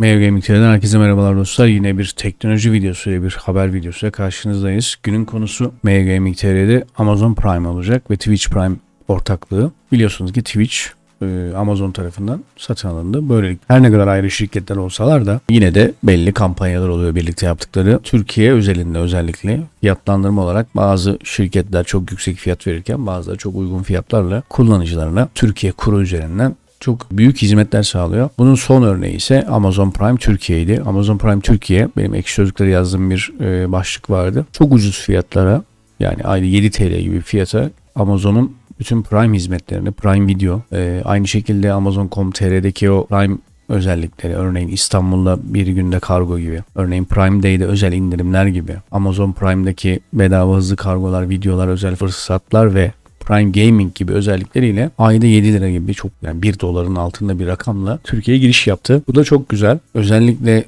Mail Gaming TV'den herkese merhabalar dostlar. Yine bir teknoloji videosuyla bir haber videosuyla karşınızdayız. Günün konusu Mail Gaming TV'de Amazon Prime olacak ve Twitch Prime ortaklığı. Biliyorsunuz ki Twitch e, Amazon tarafından satın alındı. Böylelikle her ne kadar ayrı şirketler olsalar da yine de belli kampanyalar oluyor birlikte yaptıkları. Türkiye özelinde özellikle fiyatlandırma olarak bazı şirketler çok yüksek fiyat verirken bazıları çok uygun fiyatlarla kullanıcılarına Türkiye kuru üzerinden çok büyük hizmetler sağlıyor. Bunun son örneği ise Amazon Prime Türkiye'ydi. Amazon Prime Türkiye benim ekşi sözlükleri yazdığım bir e, başlık vardı. Çok ucuz fiyatlara yani aynı 7 TL gibi fiyata Amazon'un bütün Prime hizmetlerini, Prime Video, e, aynı şekilde Amazon.com.tr'deki o Prime özellikleri örneğin İstanbul'da bir günde kargo gibi örneğin Prime Day'de özel indirimler gibi Amazon Prime'daki bedava hızlı kargolar videolar özel fırsatlar ve Prime Gaming gibi özellikleriyle ayda 7 lira gibi çok yani 1 doların altında bir rakamla Türkiye'ye giriş yaptı. Bu da çok güzel. Özellikle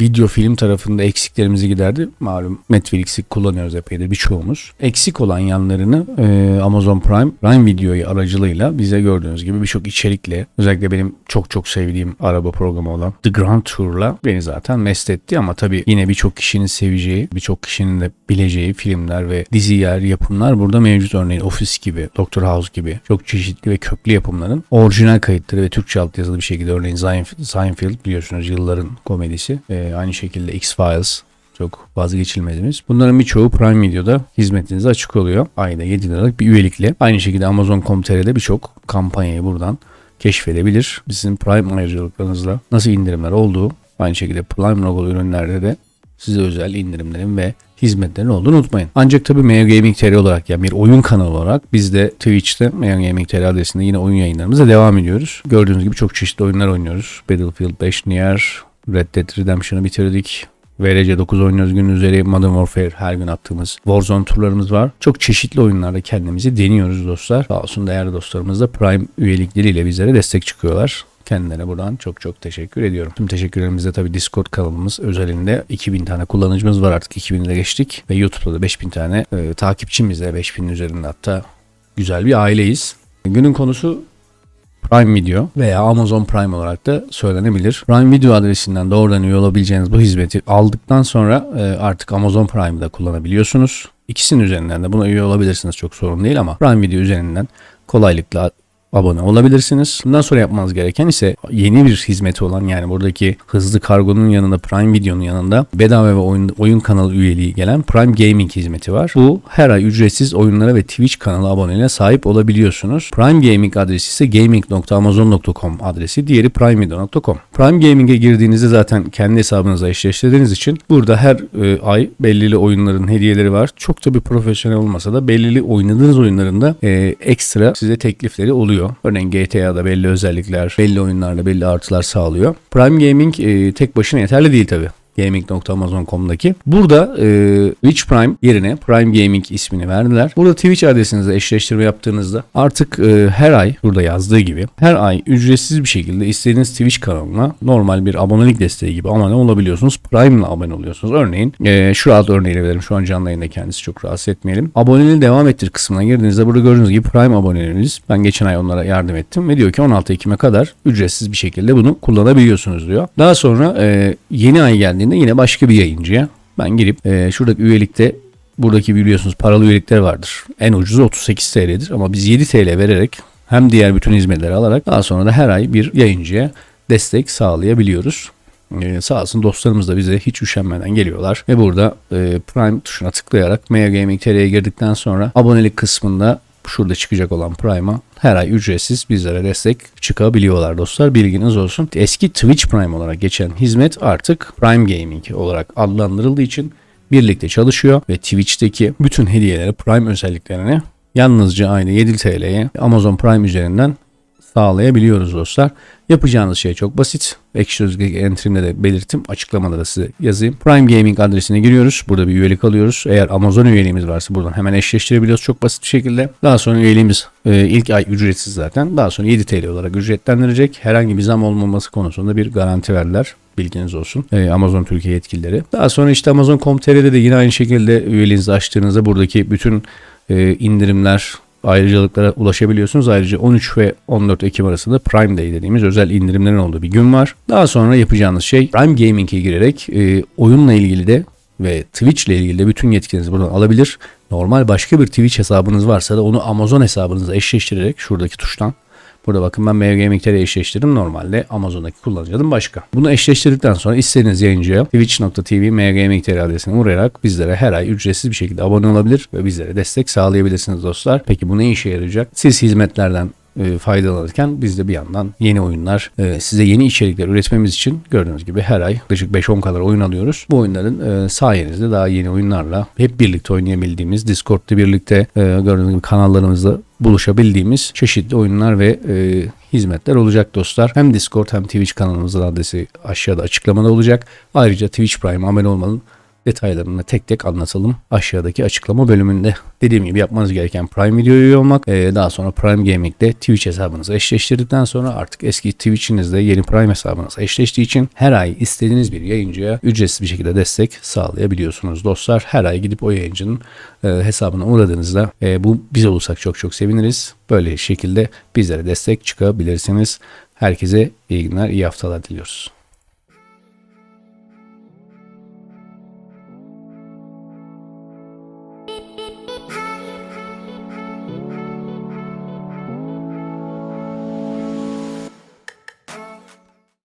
video film tarafında eksiklerimizi giderdi. Malum Netflix'i kullanıyoruz epeydir birçoğumuz. Eksik olan yanlarını e, Amazon Prime, Prime Video'yu aracılığıyla bize gördüğünüz gibi birçok içerikle özellikle benim çok çok sevdiğim araba programı olan The Grand Tour'la beni zaten mest etti ama tabii yine birçok kişinin seveceği, birçok kişinin de bileceği filmler ve diziler, yapımlar burada mevcut. Örneğin Office gibi, Doctor House gibi çok çeşitli ve köklü yapımların orijinal kayıtları ve Türkçe altyazılı bir şekilde örneğin Seinfeld, biliyorsunuz yılların komedisi. E, aynı şekilde X-Files çok vazgeçilmezimiz. Bunların birçoğu Prime Video'da hizmetinize açık oluyor. Ayda 7 liralık bir üyelikle. Aynı şekilde Amazon.com.tr'de birçok kampanyayı buradan keşfedebilir. Sizin Prime ayrıcalıklarınızla nasıl indirimler olduğu aynı şekilde Prime logolu ürünlerde de size özel indirimlerin ve hizmetlerin olduğunu unutmayın. Ancak tabii Meo Gaming TR olarak yani bir oyun kanalı olarak biz de Twitch'te Meo Gaming TR adresinde yine oyun yayınlarımıza devam ediyoruz. Gördüğünüz gibi çok çeşitli oyunlar oynuyoruz. Battlefield 5 Nier, Red Dead Redemption'ı bitirdik. VRC 9 oynuyoruz gün üzeri Modern Warfare her gün attığımız Warzone turlarımız var. Çok çeşitli oyunlarda kendimizi deniyoruz dostlar. Sağ olsun değerli dostlarımız da Prime üyelikleriyle bizlere destek çıkıyorlar. Kendilerine buradan çok çok teşekkür ediyorum. Tüm teşekkürlerimizde tabii Discord kanalımız özelinde 2000 tane kullanıcımız var artık 2000'i de geçtik. Ve YouTube'da da 5000 tane e, takipçimiz de 5000'in üzerinde hatta güzel bir aileyiz. Günün konusu Prime Video veya Amazon Prime olarak da söylenebilir. Prime Video adresinden doğrudan üye olabileceğiniz bu hizmeti aldıktan sonra e, artık Amazon Prime'da kullanabiliyorsunuz. İkisinin üzerinden de buna üye olabilirsiniz çok sorun değil ama Prime Video üzerinden kolaylıkla abone olabilirsiniz. Bundan sonra yapmanız gereken ise yeni bir hizmeti olan yani buradaki hızlı kargonun yanında Prime Video'nun yanında bedava ve oyun, oyun kanalı üyeliği gelen Prime Gaming hizmeti var. Bu her ay ücretsiz oyunlara ve Twitch kanalı aboneliğine sahip olabiliyorsunuz. Prime Gaming adresi ise gaming.amazon.com adresi. Diğeri primevideo.com. Prime Gaming'e girdiğinizde zaten kendi hesabınıza eşleştirdiğiniz için burada her e, ay belirli oyunların hediyeleri var. Çok da bir profesyonel olmasa da belirli oynadığınız oyunlarında e, ekstra size teklifleri oluyor. Örneğin GTA'da belli özellikler, belli oyunlarda belli artılar sağlıyor. Prime Gaming e, tek başına yeterli değil tabi gaming.amazon.com'daki. Burada e, Twitch Prime yerine Prime Gaming ismini verdiler. Burada Twitch adresinizle eşleştirme yaptığınızda artık e, her ay burada yazdığı gibi her ay ücretsiz bir şekilde istediğiniz Twitch kanalına normal bir abonelik desteği gibi abone olabiliyorsunuz. Prime'la abone oluyorsunuz. Örneğin e, şu alt örneğini verelim. Şu an canlı yayında kendisi çok rahatsız etmeyelim. Aboneliği devam ettir kısmına girdiğinizde burada gördüğünüz gibi Prime aboneleriniz. Ben geçen ay onlara yardım ettim ve diyor ki 16 Ekim'e kadar ücretsiz bir şekilde bunu kullanabiliyorsunuz diyor. Daha sonra e, yeni ay geldiğinde geldiğinde yine başka bir yayıncıya ben girip e, şuradaki üyelikte buradaki biliyorsunuz paralı üyelikler vardır. En ucuzu 38 TL'dir ama biz 7 TL vererek hem diğer bütün hizmetleri alarak daha sonra da her ay bir yayıncıya destek sağlayabiliyoruz. Ee, sağ olsun dostlarımız da bize hiç üşenmeden geliyorlar ve burada e, Prime tuşuna tıklayarak Mega Gaming TL'ye girdikten sonra abonelik kısmında şurada çıkacak olan Prime'a her ay ücretsiz bizlere destek çıkabiliyorlar dostlar. Bilginiz olsun. Eski Twitch Prime olarak geçen hizmet artık Prime Gaming olarak adlandırıldığı için birlikte çalışıyor ve Twitch'teki bütün hediyeleri Prime özelliklerini yalnızca aynı 7 TL'ye Amazon Prime üzerinden sağlayabiliyoruz dostlar. Yapacağınız şey çok basit. Ekşi Sözlük entrimde de belirttim. Açıklamada da size yazayım. Prime Gaming adresine giriyoruz. Burada bir üyelik alıyoruz. Eğer Amazon üyeliğimiz varsa buradan hemen eşleştirebiliyoruz çok basit bir şekilde. Daha sonra üyeliğimiz e, ilk ay ücretsiz zaten. Daha sonra 7 TL olarak ücretlendirecek. Herhangi bir zam olmaması konusunda bir garanti verdiler bilginiz olsun. Ee, Amazon Türkiye yetkilileri. Daha sonra işte Amazon.com.tr'de de yine aynı şekilde üyeliğinizi açtığınızda buradaki bütün e, indirimler, ayrıcalıklara ulaşabiliyorsunuz. Ayrıca 13 ve 14 Ekim arasında Prime Day dediğimiz özel indirimlerin olduğu bir gün var. Daha sonra yapacağınız şey Prime Gaming'e girerek e, oyunla ilgili de ve Twitch ile ilgili de bütün yetkilerinizi buradan alabilir. Normal başka bir Twitch hesabınız varsa da onu Amazon hesabınıza eşleştirerek şuradaki tuştan Burada bakın ben Gaming TR eşleştirdim. Normalde Amazon'daki kullanıcı başka. Bunu eşleştirdikten sonra istediğiniz yayıncıya twitch.tv Gaming TR adresine uğrayarak bizlere her ay ücretsiz bir şekilde abone olabilir ve bizlere destek sağlayabilirsiniz dostlar. Peki bu ne işe yarayacak? Siz hizmetlerden e, faydalanırken biz de bir yandan yeni oyunlar, e, size yeni içerikler üretmemiz için gördüğünüz gibi her ay yaklaşık 5-10 kadar oyun alıyoruz. Bu oyunların e, sayenizde daha yeni oyunlarla hep birlikte oynayabildiğimiz, Discord'da birlikte e, gördüğünüz gibi kanallarımızda buluşabildiğimiz çeşitli oyunlar ve e, hizmetler olacak dostlar. Hem Discord hem Twitch kanalımızın adresi aşağıda açıklamada olacak. Ayrıca Twitch Prime abone olmanın detaylarını tek tek anlatalım aşağıdaki açıklama bölümünde. Dediğim gibi yapmanız gereken Prime videoya üye olmak. Ee, daha sonra Prime Gaming'de Twitch hesabınızı eşleştirdikten sonra artık eski Twitch'inizde yeni Prime hesabınız eşleştiği için her ay istediğiniz bir yayıncıya ücretsiz bir şekilde destek sağlayabiliyorsunuz dostlar. Her ay gidip o yayıncının e, hesabına uğradığınızda e, bu biz olursak çok çok seviniriz. Böyle şekilde bizlere destek çıkabilirsiniz. Herkese iyi günler, iyi haftalar diliyoruz.